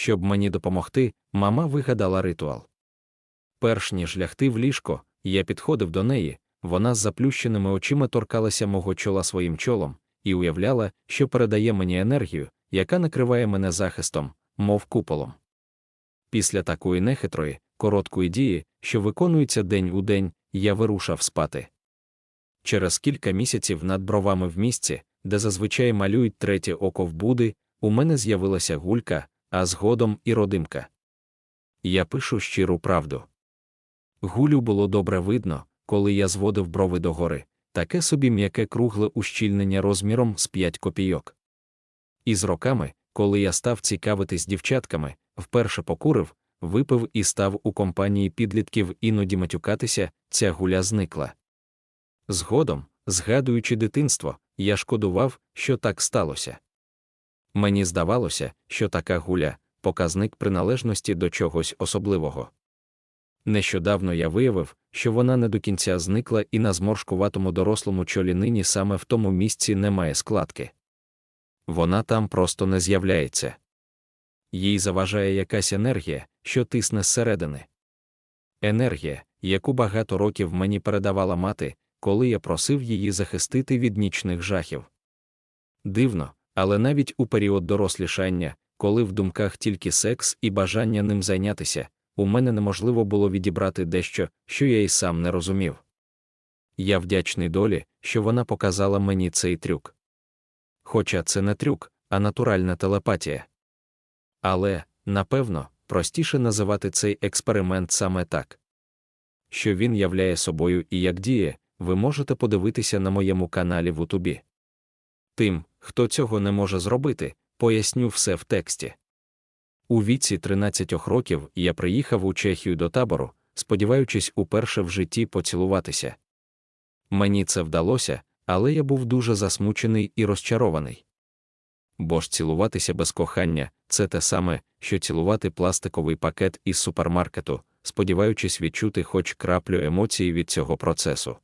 Щоб мені допомогти, мама вигадала ритуал. Перш ніж лягти в ліжко, я підходив до неї, вона з заплющеними очима торкалася мого чола своїм чолом і уявляла, що передає мені енергію, яка накриває мене захистом, мов куполом. Після такої нехитрої, короткої дії, що виконується день у день, я вирушав спати. Через кілька місяців над бровами в місці, де зазвичай малюють третє око в буди, у мене з'явилася гулька, а згодом і родимка. Я пишу щиру правду. Гулю було добре видно, коли я зводив брови догори, таке собі м'яке кругле ущільнення розміром з 5 копійок. І з роками, коли я став цікавитись дівчатками, вперше покурив, випив і став у компанії підлітків іноді матюкатися, ця гуля зникла. Згодом, згадуючи дитинство, я шкодував, що так сталося. Мені здавалося, що така гуля показник приналежності до чогось особливого. Нещодавно я виявив, що вона не до кінця зникла і на зморшкуватому дорослому чолі нині саме в тому місці немає складки. Вона там просто не з'являється. Їй заважає якась енергія, що тисне зсередини. Енергія, яку багато років мені передавала мати, коли я просив її захистити від нічних жахів. Дивно, але навіть у період дорослішання, коли в думках тільки секс і бажання ним зайнятися, у мене неможливо було відібрати дещо, що я й сам не розумів. Я вдячний долі, що вона показала мені цей трюк. Хоча це не трюк, а натуральна телепатія. Але, напевно, простіше називати цей експеримент саме так. Що він являє собою і як діє, ви можете подивитися на моєму каналі в Утубі. Тим, хто цього не може зробити, поясню все в тексті. У віці 13 років я приїхав у Чехію до табору, сподіваючись уперше в житті поцілуватися. Мені це вдалося, але я був дуже засмучений і розчарований. Бо ж цілуватися без кохання це те саме, що цілувати пластиковий пакет із супермаркету, сподіваючись відчути хоч краплю емоцій від цього процесу.